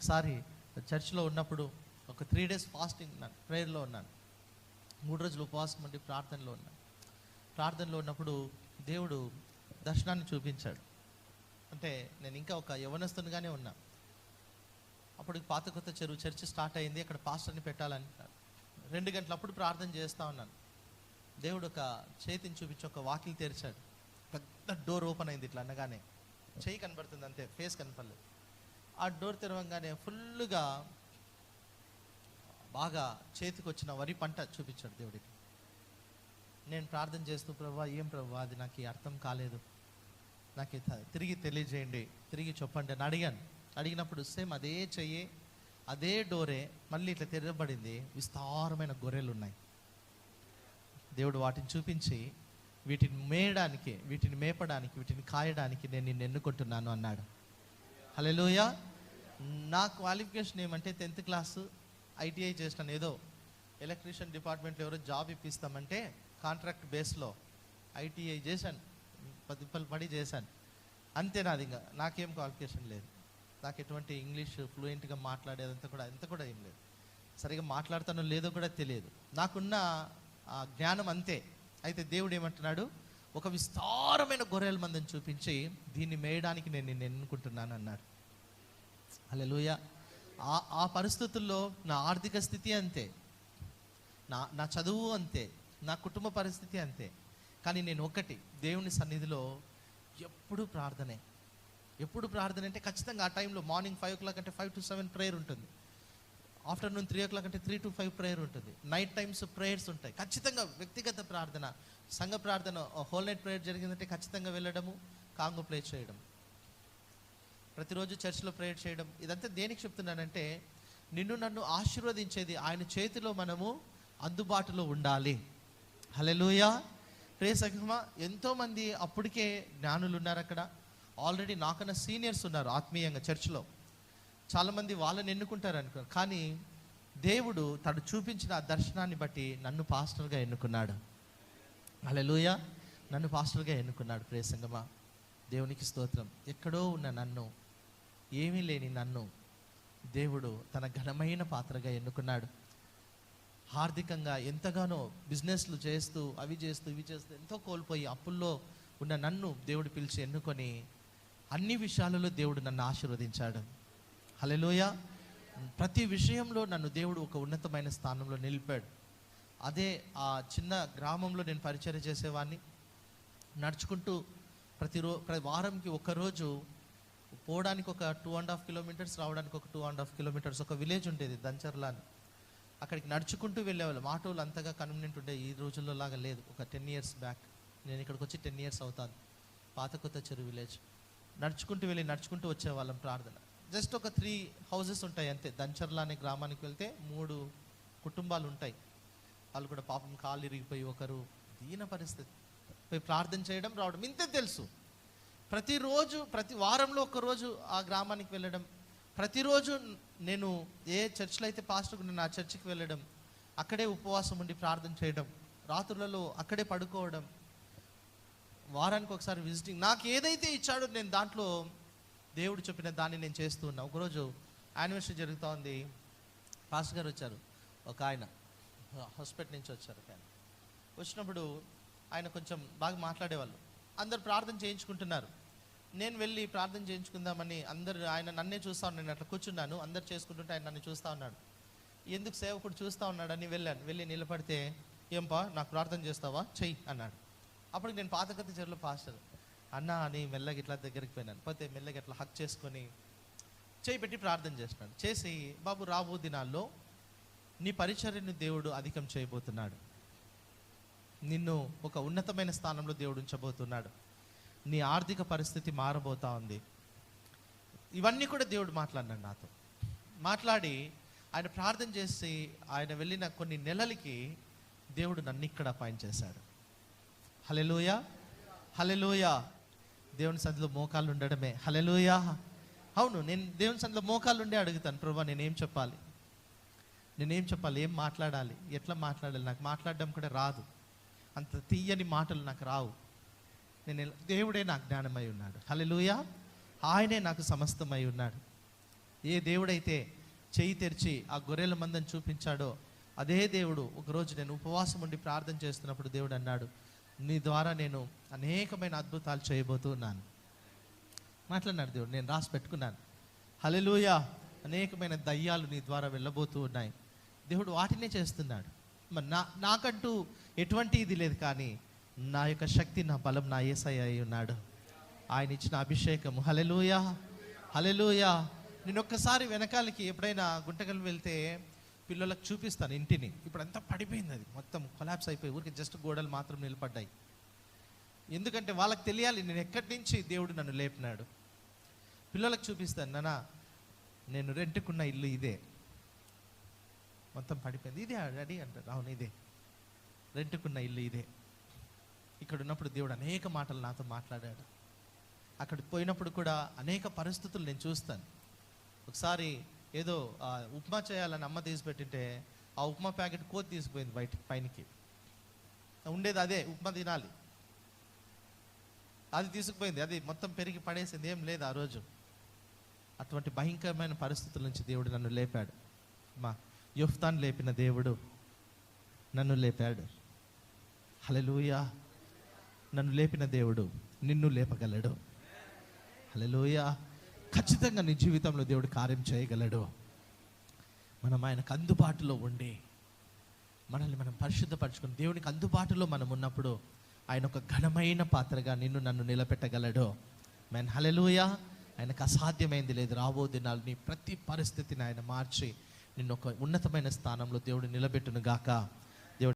ఒకసారి చర్చ్లో ఉన్నప్పుడు ఒక త్రీ డేస్ ఫాస్టింగ్ ఉన్నాను ప్రేయర్లో ఉన్నాను. మూడు రోజులు ఉపవాసం ఉండి ప్రార్థనలో ఉన్నాను. ప్రార్థనలో ఉన్నప్పుడు దేవుడు దర్శనాన్ని చూపించాడు. అంటే నేను ఇంకా ఒక యవనస్తునిగానే ఉన్నా. అప్పుడు పాత కొత్త చెరువు చర్చి స్టార్ట్ అయింది అక్కడ పాస్టర్ని పెట్టాలంటున్నాడు రెండు గంటలప్పుడు ప్రార్థన చేస్తూ ఉన్నాను. దేవుడు ఒక చేతిని చూపించి ఒక వాకిల్ తెరిచాడు. పెద్ద డోర్ ఓపెన్ అయింది ఇట్లా అనగానే. చేయి కనబడుతుంది అంతే ఫేస్ కనపడలేదు. ఆ డోర్ తెరవంగానే ఫుల్గా బాగా చేతికి వచ్చిన వరి పంట చూపించాడు దేవుడికి. నేను ప్రార్థన చేస్తూ ప్రభా ఏం ప్రభా అది నాకు ఈ అర్థం కాలేదు. నాకు ఇది తిరిగి తెలియజేయండి తిరిగి చెప్పండి అని అడిగాను. అడిగినప్పుడు సేమ్ అదే చెయ్యి అదే డోరే మళ్ళీ ఇట్లా తెరవబడింది. విస్తారమైన గొర్రెలు ఉన్నాయి దేవుడు వాటిని చూపించి వీటిని మేయడానికి వీటిని మేపడానికి వీటిని కాయడానికి నేను నిన్ను ఎన్నుకుంటున్నాను అన్నాడు. హలో నా క్వాలిఫికేషన్ ఏమంటే టెన్త్ క్లాసు ఐటీఐ చేసిన ఏదో ఎలక్ట్రీషియన్ డిపార్ట్మెంట్లో ఎవరో జాబ్ ఇప్పిస్తామంటే కాంట్రాక్ట్ బేస్లో ఐటీఐ చేశాను. పది పడి చేశాను. అంతే నాది ఇంకా నాకేం క్వాలిఫికేషన్ లేదు. నాకు ఎటువంటి ఇంగ్లీష్ ఫ్లూయెంట్గా మాట్లాడేదంతా కూడా అంత కూడా ఏం లేదు. సరిగా మాట్లాడతానో లేదో కూడా తెలియదు. నాకున్న ఆ జ్ఞానం అంతే. అయితే దేవుడు ఏమంటున్నాడు? ఒక విస్తారమైన గొర్రెల మందిని చూపించి దీన్ని మేయడానికి నేను నిన్ను ఎన్నుకుంటున్నాను అన్నాడు అలెలుయ ఆ ఆ పరిస్థితుల్లో నా ఆర్థిక స్థితి అంతే. నా నా చదువు అంతే. నా కుటుంబ పరిస్థితి అంతే. కానీ నేను ఒకటి దేవుని సన్నిధిలో ఎప్పుడు ప్రార్థనే. ఎప్పుడు ప్రార్థన అంటే ఖచ్చితంగా ఆ టైంలో మార్నింగ్ ఫైవ్ ఓ క్లాక్ అంటే ఫైవ్ టు సెవెన్ ప్రేయర్ ఉంటుంది. ఆఫ్టర్నూన్ త్రీ ఓ క్లాక్ అంటే త్రీ టు ఫైవ్ ప్రేయర్ ఉంటుంది. నైట్ టైమ్స్ ప్రేయర్స్ ఉంటాయి. ఖచ్చితంగా వ్యక్తిగత ప్రార్థన సంఘ ప్రార్థన హోల్ నైట్ ప్రేయర్ జరిగిందంటే ఖచ్చితంగా వెళ్ళడము కాంగో ప్లే చేయడం ప్రతిరోజు చర్చిలో ప్రేయర్ చేయడం ఇదంతా దేనికి చెప్తున్నానంటే నిన్ను నన్ను ఆశీర్వదించేది ఆయన చేతిలో మనము అందుబాటులో ఉండాలి. హలెలూయా ప్రే సఖమా ఎంతోమంది అప్పటికే జ్ఞానులు ఉన్నారు అక్కడ. ఆల్రెడీ నాకన్నా సీనియర్స్ ఉన్నారు ఆత్మీయంగా చర్చిలో. చాలామంది వాళ్ళని ఎన్నుకుంటారు అనుకో కానీ దేవుడు తను చూపించిన ఆ దర్శనాన్ని బట్టి నన్ను పాస్టర్గా ఎన్నుకున్నాడు. హల్లెలూయా. నన్ను పాస్టర్గా ఎన్నుకున్నాడు ప్రియ సంగమా దేవునికి స్తోత్రం. ఎక్కడో ఉన్న నన్ను ఏమీ లేని నన్ను దేవుడు తన ఘనమైన పాత్రగా ఎన్నుకున్నాడు. ఆర్థికంగా ఎంతగానో బిజినెస్లు చేస్తూ అవి చేస్తూ ఇవి చేస్తూ ఎంతో కోల్పోయి అప్పుల్లో ఉన్న నన్ను దేవుడు పిలిచి ఎన్నుకొని అన్ని విషయాలలో దేవుడు నన్ను ఆశీర్వదించాడు. హలెలోయ ప్రతి విషయంలో నన్ను దేవుడు ఒక ఉన్నతమైన స్థానంలో నిలిపాడు. అదే ఆ చిన్న గ్రామంలో నేను పరిచయం చేసేవాడిని నడుచుకుంటూ ప్రతిరో ప్రతి వారంకి ఒకరోజు పోవడానికి ఒక టూ అండ్ హాఫ్ కిలోమీటర్స్ రావడానికి ఒక టూ అండ్ హాఫ్ కిలోమీటర్స్ ఒక విలేజ్ ఉండేది దంచర్లా అని. అక్కడికి నడుచుకుంటూ వెళ్ళేవాళ్ళం. ఆటోలు అంతగా కన్వీనియంట్ ఉండే ఈ రోజుల్లో లాగా లేదు. ఒక టెన్ ఇయర్స్ బ్యాక్ నేను ఇక్కడికి వచ్చి టెన్ ఇయర్స్ అవుతాను. పాత కొత్త చెరువు విలేజ్ నడుచుకుంటూ వెళ్ళి నడుచుకుంటూ వచ్చేవాళ్ళం ప్రార్థన. జస్ట్ ఒక త్రీ హౌజెస్ ఉంటాయి అంతే. దంచర్లా అనే గ్రామానికి వెళ్తే మూడు కుటుంబాలు ఉంటాయి. వాళ్ళు కూడా పాపం కాలు ఇరిగిపోయి ఒకరు. దీన పరిస్థితి. పోయి ప్రార్థన చేయడం రావడం ఇంతే తెలుసు. ప్రతిరోజు ప్రతి వారంలో ఒకరోజు ఆ గ్రామానికి వెళ్ళడం ప్రతిరోజు నేను ఏ చర్చిలో అయితే పాస్టర్ నేను ఆ చర్చికి వెళ్ళడం అక్కడే ఉపవాసం ఉండి ప్రార్థన చేయడం రాత్రులలో అక్కడే పడుకోవడం వారానికి ఒకసారి విజిటింగ్ నాకు ఏదైతే ఇచ్చాడో నేను దాంట్లో దేవుడు చెప్పిన దాన్ని నేను చేస్తూ ఉన్నా. ఒకరోజు యానివర్సరీ జరుగుతూ ఉంది. పాస్టర్ గారు వచ్చారు. ఒక ఆయన హాస్పిటల్ నుంచి వచ్చారు ఆయన. వచ్చినప్పుడు ఆయన కొంచెం బాగా మాట్లాడేవాళ్ళు. అందరు ప్రార్థన చేయించుకుంటున్నారు. నేను వెళ్ళి ప్రార్థన చేయించుకుందామని అందరు ఆయన నన్నే చూస్తూ ఉన్నాను నేను అట్లా కూర్చున్నాను. అందరు చేసుకుంటుంటే ఆయన నన్ను చూస్తూ ఉన్నాడు. ఎందుకు సేవకుడు చూస్తూ ఉన్నాడని వెళ్ళాను. వెళ్ళి నిలబడితే ఏంపా నాకు ప్రార్థన చేస్తావా? చెయ్యి అన్నాడు. అప్పుడు నేను పాతకత్తి చెరువులో పాస్టర్. అన్నా అని మెల్లగా ఇట్లా దగ్గరికి పోయినాను. పోతే మెల్లగా ఇట్లా హక్ చేసుకొని చేయి పెట్టి ప్రార్థన చేసినాడు చేసి బాబు రాబో దినాల్లో నీ పరిచర్యను దేవుడు అధికం చేయబోతున్నాడు. నిన్ను ఒక ఉన్నతమైన స్థానంలో దేవుడు ఉంచబోతున్నాడు. నీ ఆర్థిక పరిస్థితి మారబోతా ఉంది. ఇవన్నీ కూడా దేవుడు మాట్లాడినాడు నాతో. మాట్లాడి ఆయన ప్రార్థన చేసి ఆయన వెళ్ళిన కొన్ని నెలలకి దేవుడు నన్ను ఇక్కడ అపాయింట్ చేశాడు. హలెలూయ హలెలూయ దేవుని సంధిలో మోకాళ్ళు ఉండడమే. హలెలూయ అవును నేను దేవుని సంధిలో మోకాళ్ళు ఉండే అడుగుతాను. ప్రభా నేనేం చెప్పాలి? నేనేం చెప్పాలి? ఏం మాట్లాడాలి? ఎట్లా మాట్లాడాలి? నాకు మాట్లాడడం కూడా రాదు. అంత తీయని మాటలు నాకు రావు. నేను దేవుడే నాకు జ్ఞానమై ఉన్నాడు. హల్లెలూయా. ఆయనే నాకు సమస్తమై ఉన్నాడు. ఏ దేవుడైతే చేయి తెరిచి ఆ గొర్రెల మందని చూపించాడో అదే దేవుడు ఒకరోజు నేను ఉపవాసం ఉండి ప్రార్థన చేస్తున్నప్పుడు దేవుడు అన్నాడు నీ ద్వారా నేను అనేకమైన అద్భుతాలు చేయబోతున్నాను మాట్లాడినాడు దేవుడు నేను రాసి పెట్టుకున్నాను. హలెలూయ అనేకమైన దయ్యాలు నీ ద్వారా వెళ్ళబోతూ ఉన్నాయి. దేవుడు వాటినే చేస్తున్నాడు. నా నాకంటూ ఎటువంటి ఇది లేదు కానీ నా యొక్క శక్తి నా బలం నా ఏసై అయి ఉన్నాడు. ఆయన ఇచ్చిన అభిషేకము. హలెలుయా హలెలుయా నేను ఒక్కసారి వెనకాలకి ఎప్పుడైనా గుంటకలు వెళ్తే పిల్లలకు చూపిస్తాను ఇంటిని. ఇప్పుడు అంతా పడిపోయింది అది. మొత్తం కొలాప్స్ అయిపోయి ఊరికి జస్ట్ గోడలు మాత్రం నిలబడ్డాయి. ఎందుకంటే వాళ్ళకి తెలియాలి నేను ఎక్కడి నుంచి దేవుడు నన్ను లేపినాడు. పిల్లలకు చూపిస్తాను నానా నేను రెంట్కున్న ఇల్లు ఇదే. మొత్తం పడిపోయింది. ఇదే డాడీ అంటారు. అవును ఇదే. రెంట్కున్న ఇల్లు ఇదే. ఇక్కడ ఉన్నప్పుడు దేవుడు అనేక మాటలు నాతో మాట్లాడాడు. అక్కడికి పోయినప్పుడు కూడా అనేక పరిస్థితులు నేను చూస్తాను. ఒకసారి ఏదో ఉప్మా చేయాలని అమ్మ తీసి పెట్టింటే ఆ ఉప్మా ప్యాకెట్ కోతి తీసుకుపోయింది బయట పైనకి. ఉండేది అదే ఉప్మా తినాలి. అది తీసుకుపోయింది. అది మొత్తం పెరిగి పడేసింది. ఏం లేదు ఆ రోజు. అటువంటి భయంకరమైన పరిస్థితుల నుంచి దేవుడు నన్ను లేపాడు. మా యుఫ్తాన్ లేపిన దేవుడు నన్ను లేపాడు. హలెలూయా నన్ను లేపిన దేవుడు నిన్ను లేపగలడు. హలెలూయా ఖచ్చితంగా నీ జీవితంలో దేవుడు కార్యం చేయగలడు. మనం ఆయనకు అందుబాటులో ఉండి మనల్ని మనం పరిశుద్ధపరచుకుని దేవునికి అందుబాటులో మనం ఉన్నప్పుడు ఆయన ఒక ఘనమైన పాత్రగా నిన్ను నన్ను నిలబెట్టగలడు. మెన్ హలెలూయా ఆయనకు అసాధ్యమైంది లేదు. రాబో దినాలు నీ ప్రతి పరిస్థితిని ఆయన మార్చి నిన్ను ఒక ఉన్నతమైన స్థానంలో దేవుడు నిలబెట్టును గాక